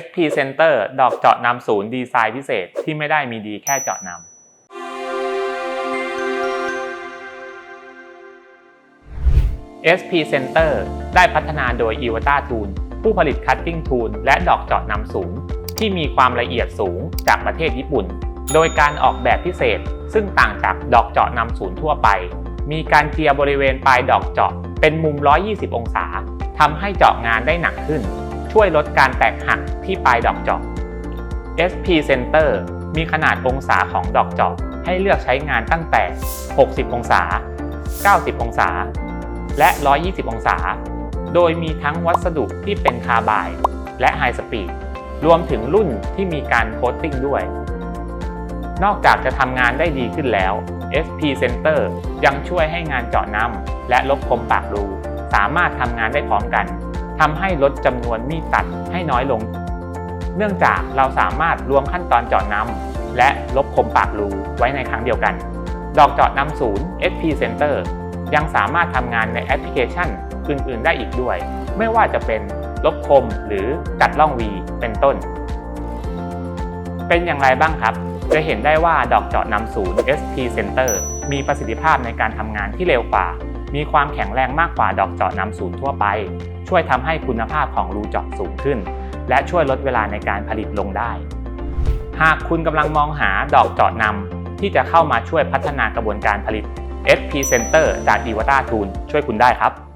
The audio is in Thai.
SP Center ดอกเจาะนำศูนย์ดีไซน์พิเศษที่ไม่ได้มีดีแค่เจาะนำ SP Center ได้พัฒนาโดย Iwata Tool ผู้ผลิต Cutting Tool และดอกเจาะนำสูง ที่มีความละเอียดสูงจากประเทศญี่ปุ่น โดยการออกแบบพิเศษ ซึ่งต่างจากดอกเจาะนำศูนย์ทั่วไป มีการเจียบริเวณปลายดอกเจาะเป็นมุม 120 องศาทำให้เจาะงานได้หนักขึ้น ช่วยลดการแตกหักที่ปลายดอกจาะ SP Center มีขนาดองศาของดอกจาะให้เลือกใช้งานตั้งแต่ 60 องศา 90 องศา และ 120 องศา โดยมีทั้งวัสดุที่เป็นคาร์บายและไฮสปีด รวมถึงรุ่นที่มีการโคตติ้งด้วย นอกจากจะทำงานได้ดีขึ้นแล้ว SP Center ยังช่วยให้งานเจาะน้ำและลบคมปากรู สามารถทำงานได้พร้อมกัน ทำให้ลดจำนวนมีดตัดให้น้อยลง เนื่องจากเราสามารถรวมขั้นตอนเจาะน้ำและลบคมปากรูไว้ในครั้งเดียวกัน ดอกเจาะน้ำศูนย์ SP Center ยังสามารถทำงานในแอปพลิเคชันอื่น ๆ ได้อีกด้วย ไม่ว่าจะเป็นลบคมหรือกัดล่อง V เป็นต้น เป็นอย่างไรบ้างครับ จะเห็นได้ว่าดอกเจาะนำศูนย์ SP Center มีประสิทธิภาพในการทำงานที่เร็วกว่า มีความแข็งแรงมากกว่าดอกเจาะนำศูนย์ทั่วไป ช่วยทำให้คุณภาพของรูเจาะสูงขึ้น และช่วยลดเวลาในการผลิตลงได้ หากคุณกำลังมองหาดอกเจาะนำที่จะเข้ามาช่วยพัฒนากระบวนการผลิต SP Center จาก Iwata Tool ช่วยคุณได้ครับ